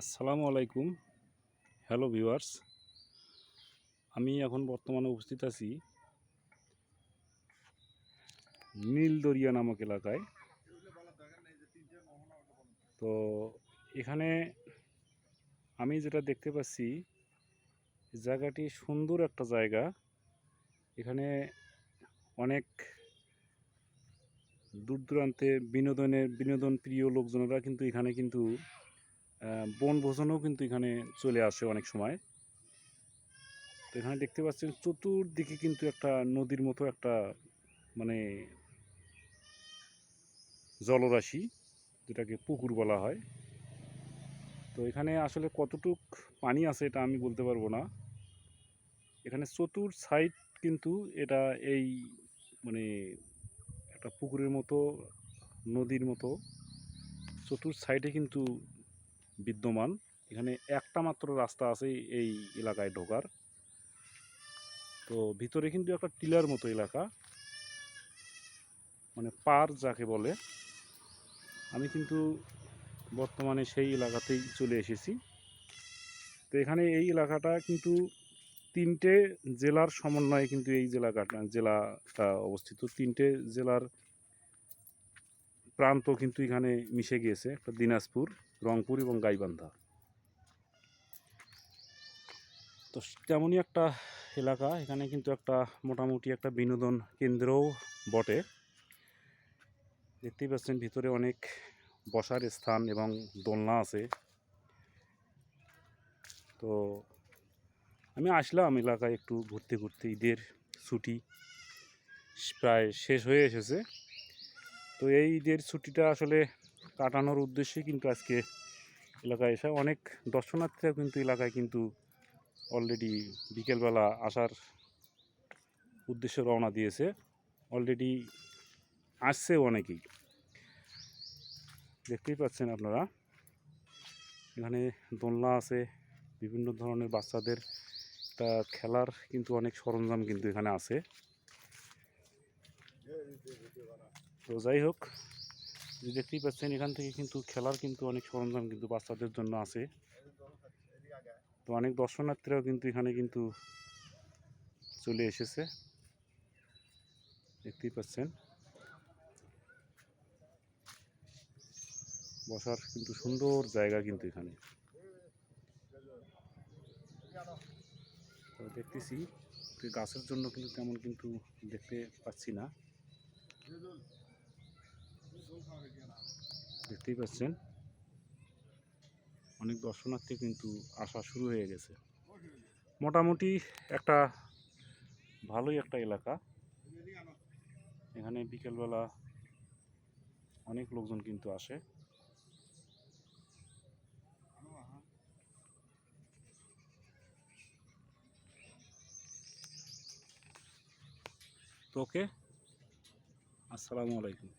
আসসালামু আলাইকুম। Hello viewers আমি এখন বর্তমানে উপস্থিত আছি নীলদরিয়া নামক এলাকায়। তো এখানে আমি যেটা দেখতে পাচ্ছি, জায়গাটি সুন্দর একটা জায়গা। এখানে অনেক দূর দূরান্তে বিনোদনের বিনোদন প্রিয় লোকজনেরা কিন্তু এখানে কিন্তু বনভোজনও কিন্তু এখানে চলে আসে অনেক সময়। তো এখানে দেখতে পাচ্ছেন চতুর্দিকে কিন্তু একটা নদীর মতো একটা মানে জলরাশি, যেটাকে পুকুর বলা হয়। তো এখানে আসলে কতটুক পানি আছে এটা আমি বলতে পারব না। এখানে চতুর সাইড কিন্তু এটা এই মানে একটা পুকুরের মতো, নদীর মতো। চতুর সাইডে কিন্তু বিদ্যমান। এখানে একটা মাত্র রাস্তা আছে এই এলাকায় ঢোকার। তো ভিতরে কিন্তু একটা টিলার মতো এলাকা। মানে পার যাকে বলে। আমি কিন্তু বর্তমানে সেই এলাকাতেই চলে এসেছি। তো এখানে এই এলাকাটা কিন্তু তিনটে জেলার সমন্বয়ে কিন্তু এই জেলাটা জেলাটা অবস্থিত। তিনটে জেলার প্রান্ত কিন্তু এখানে মিশে গিয়েছে। একটা দিনাজপুর রংপুর এবং গাইবান্ধা। তো তেমনই একটা এলাকা, এখানে কিন্তু একটা মোটামুটি একটা বিনোদন কেন্দ্রও বটে। দেখতেই পাচ্ছেন ভিতরে অনেক বসার স্থান এবং দোলনা আছে। তো আমি আসলাম এলাকায় একটু ঘুরতে ঘুরতে, ঈদের ছুটি প্রায় শেষ হয়ে এসেছে। তো এই ঈদের ছুটিটা আসলে কাটানোর উদ্দেশ্যে কিন্তু আজকে এলাকায় এসে অনেক দর্শনার্থীরা কিন্তু এলাকায় কিন্তু অলরেডি বিকেলবেলা আসার উদ্দেশ্যে রওনা দিয়েছে। অলরেডি আসছে অনেকেই। দেখতেই পাচ্ছেন আপনারা, এখানে দোলনা আছে, বিভিন্ন ধরনের বাচ্চাদের একটা খেলার কিন্তু অনেক সরঞ্জাম কিন্তু এখানে আছে। তো যাই হোক দেখতেই পাচ্ছেন, এখান থেকে কিন্তু খেলার কিন্তু অনেক সরঞ্জাম কিন্তু বাচ্চাদের জন্য আছে। তো অনেক দর্শনার্থীরাও কিন্তু এখানে কিন্তু চলে এসেছে। দেখতেই পাচ্ছেন। বসার কিন্তু সুন্দর জায়গা কিন্তু এখানে। দেখতেছি গাছের জন্য কিন্তু তেমন কিন্তু দেখতে পাচ্ছি না। দেখতেই পাচ্ছেন। অনেক দর্শনার্থী কিন্তু আসা শুরু হয়ে গেছে। মোটামুটি একটা ভালোই একটা এলাকা। এখানে বিকেলবেলা অনেক লোকজন কিন্তু আসে। তো ওকে, আসসালামু আলাইকুম।